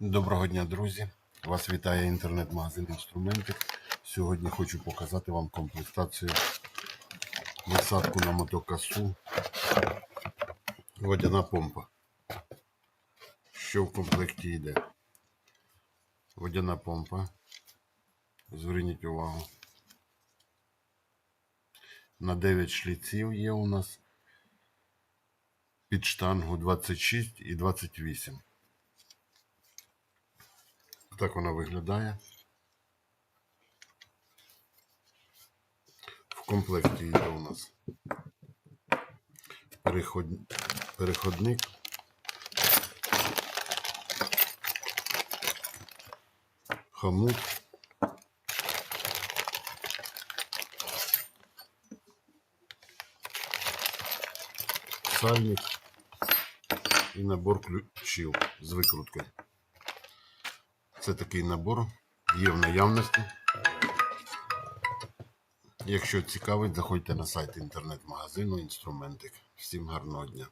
Доброго дня, друзі! Вас вітає інтернет-магазин Інструментик. Сьогодні хочу показати вам комплектацію насадку на мотокасу водяна помпа. Що в комплекті йде? Водяна помпа. Зверніть увагу. На 9 шліців є у нас під штангу 26 і 28. Так вона виглядає. В комплекті йде у нас переход... переходник. Хомут. Сальник і набор ключів з викруткою. Це такий набор, є в наявності. Якщо цікавить, заходьте на сайт інтернет-магазину Інструментик. Всім гарного дня!